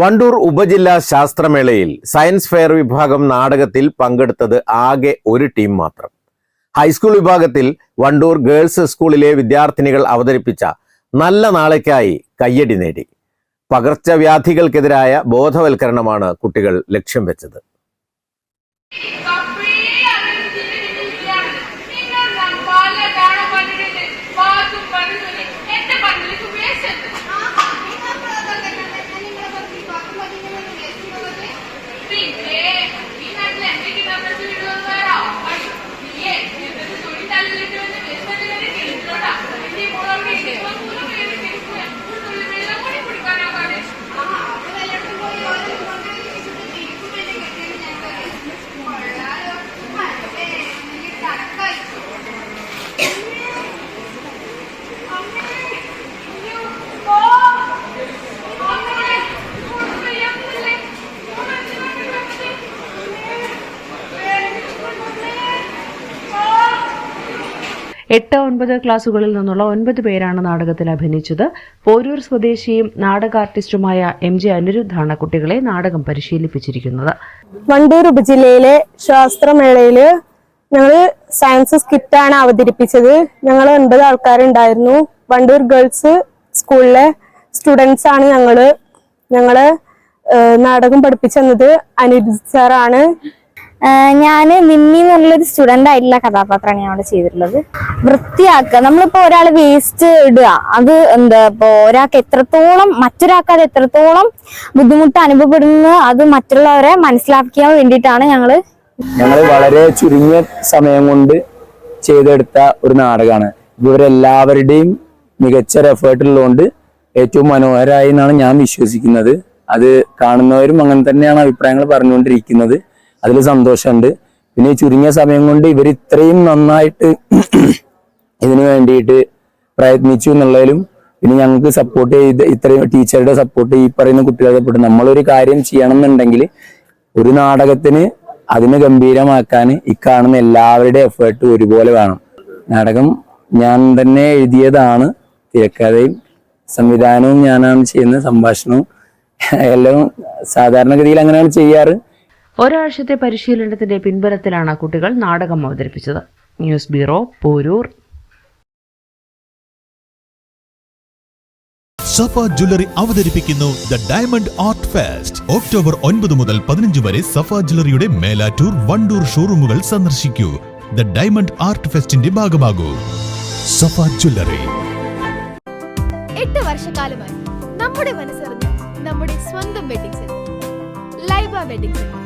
വണ്ടൂർ ഉപജില്ലാ ശാസ്ത്രമേളയിൽ science fair വിഭാഗം നാടകത്തിൽ പങ്കെടുത്തത് ആകെ ഒരു ടീം മാത്രം. ഹൈസ്കൂൾ വിഭാഗത്തിൽ വണ്ടൂർ ഗേൾസ് സ്കൂളിലെ വിദ്യാർത്ഥിനികൾ അവതരിപ്പിച്ച നല്ല നാളേക്കായി കയ്യടി നേടി. പകർച്ചവ്യാധികൾക്കെതിരായ ബോധവൽക്കരണമാണ് കുട്ടികൾ ലക്ഷ്യം വെച്ചത്. എട്ട് ഒൻപത് ക്ലാസുകളിൽ നിന്നുള്ള ഒൻപത് പേരാണ് നാടകത്തിൽ അഭിനയിച്ചത്. പോരൂർ സ്വദേശിയും നാടക ആർട്ടിസ്റ്റുമായ എം ജെ അനിരുദ്ധാണ് കുട്ടികളെ നാടകം പരിശീലിപ്പിച്ചിരിക്കുന്നത്. വണ്ടൂർ ഉപജില്ലയിലെ ശാസ്ത്രമേളയിൽ ഞങ്ങൾ സയൻസ് സ്കിറ്റാണ് അവതരിപ്പിച്ചത്. ഞങ്ങൾ ഒൻപത് ആൾക്കാരുണ്ടായിരുന്നു. വണ്ടൂർ ഗേൾസ് സ്കൂളിലെ സ്റ്റുഡൻസ് ആണ് ഞങ്ങൾ. ഞങ്ങൾ നാടകം പഠിപ്പിച്ചെന്നത്. അനിരുദ്ധ് സാറാണ് ഞാൻ നിമ്മി എന്നുള്ളൊരു സ്റ്റുഡന്റ് ആയിട്ടുള്ള കഥാപാത്രമാണ് ഞാൻ അവിടെ ചെയ്തിട്ടുള്ളത്. വൃത്തിയാക്കുക. നമ്മളിപ്പോ ഒരാൾ വേസ്റ്റ് ഇടുക. അത് എന്താ ഇപ്പൊ ഒരാൾക്ക് എത്രത്തോളം മറ്റൊരാൾക്ക് അത് എത്രത്തോളം ബുദ്ധിമുട്ട് അനുഭവപ്പെടുന്നു അത് മറ്റുള്ളവരെ മനസ്സിലാക്കിയാൻ വേണ്ടിയിട്ടാണ് ഞങ്ങൾ ഞങ്ങൾ വളരെ ചുരുങ്ങിയ സമയം കൊണ്ട് ചെയ്തെടുത്ത ഒരു നാടകമാണ് ഇവരെല്ലാവരുടെയും മികച്ച ഒരു എഫേർട്ട് ഉള്ളതുകൊണ്ട് ഏറ്റവും മനോഹരമായി എന്നാണ് ഞാൻ വിശ്വസിക്കുന്നത്. അത് കാണുന്നവരും അങ്ങനെ തന്നെയാണ് അഭിപ്രായങ്ങൾ പറഞ്ഞുകൊണ്ടിരിക്കുന്നത്. അതിൽ സന്തോഷമുണ്ട്. പിന്നെ ചുരുങ്ങിയ സമയം കൊണ്ട് ഇവർ ഇത്രയും നന്നായിട്ട് ഇതിനു വേണ്ടിയിട്ട് പ്രയത്നിച്ചു എന്നുള്ളതിലും പിന്നെ ഞങ്ങൾക്ക് സപ്പോർട്ട് ചെയ്ത് ഇത്രയും ടീച്ചറുടെ സപ്പോർട്ട് ഈ പറയുന്ന കുട്ടികളുടെ സപ്പോർട്ട് നമ്മളൊരു കാര്യം ചെയ്യണം എന്നുണ്ടെങ്കിൽ ഒരു നാടകത്തിന് അതിനെ ഗംഭീരമാക്കാൻ ഈ കാണുന്ന എല്ലാവരുടെ എഫേർട്ട് ഒരുപോലെ വേണം. നാടകം ഞാൻ തന്നെ എഴുതിയതാണ്. തിരക്കഥയും സംവിധാനവും ഞാനാണ് ചെയ്യുന്ന സംഭാഷണവും എല്ലാം സാധാരണഗതിയിൽ അങ്ങനെയാണ് ചെയ്യാറ്. ഒരാഴ്ചത്തെ പരിശീലനത്തിന്റെ പിൻബലത്തിലാണ് കുട്ടികൾ നാടകം അവതരിപ്പിച്ചത്. News bureau Poroor. Safa jewellery അവതരിപ്പിക്കുന്നു the diamond art fest. October ഒൻപത് മുതൽ പതിനഞ്ച് വരെ സഫ ജ്വല്ലറിയുടെ മേലാറ്റൂർ വണ്ടൂർ ഷോറൂമുകൾ സന്ദർശിക്കൂ. ദ ഡയമണ്ട് ആർട്ട് ഫെസ്റ്റിന്റെ ഭാഗമാകൂ. സഫ ജ്വല്ലറി. എട്ട് വർഷക്കാലമായി നമ്മുടെ മനസ്സറിഞ്ഞ് നമ്മുടെ സ്വന്തം wedding centre. Laiba wedding centre.